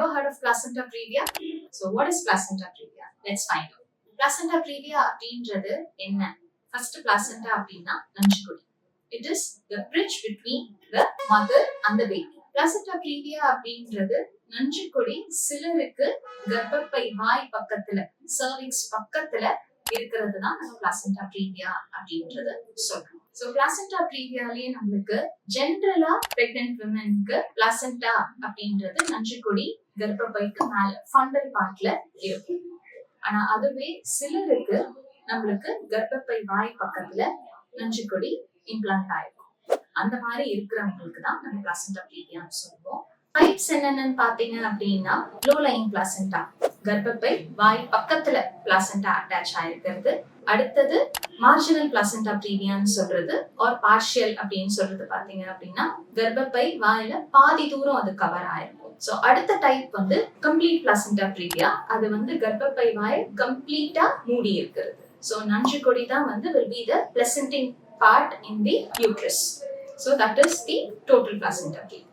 ever heard of placenta previa? So, what is placenta previa? Let's find out. Placenta previa அப்படின்றது என்ன first placenta அப்படின்னா நஞ்சுக்குடி it is the bridge between the mother and the baby. placenta previa அப்படின்றது நஞ்சுக்குடி சிலருக்கு கர்ப்பப்பை வாய் பக்கத்துல cervix பக்கத்துல இருக்கிறது தான் நம்ம placenta previa அப்படின்றது சொல்றோம் ஸோ பிளாசண்டா ப்ரீவியாலேயே நம்மளுக்கு ஜென்ரலா பிரெக்னென்ட் விமனுக்கு பிளாசண்டா அப்படின்றது நஞ்சுக்கொடி கர்ப்பப்பைக்கு மேல ஃபண்டல் பார்ட்ல இருக்கும். ஆனா அதுவே சிலருக்கு நம்மளுக்கு கர்ப்பப்பை வாய் பக்கத்துல நஞ்சுக்கொடி இம்ப்ளான்ட் ஆயிருக்கும் அந்த மாதிரி இருக்கிறவங்களுக்கு தான் நம்ம பிளாசண்டா ப்ரீவியான்னு சொல்லுவோம். டைப்ஸ் என்னென்னு பார்த்தீங்க அப்படின்னா லோ லைன் பிளாசண்டா கர்ப்பப்பை வாய் பக்கத்துல பிளாசண்டா அட்டாச் ஆயிருக்கிறது. அடுத்தது மார்ஜினல் பிளாசண்டா ப்ரீவியான்னு சொல்றது ஆர் பார்ஷியல் அப்படின்னு சொல்றது பாத்தீங்க அப்படின்னா கர்ப்பப்பை வாயில பாதி தூரம் அது கவர் ஆயிருக்கும். ஸோ அடுத்த டைப் வந்து கம்ப்ளீட் பிளாசண்டா ப்ரீவியா அது வந்து கர்ப்பப்பை வாயை கம்ப்ளீட்டா மூடி இருக்கிறது. ஸோ நஞ்சு கொடி தான் வந்து will be the presenting part in the uterus so that is the total placenta previa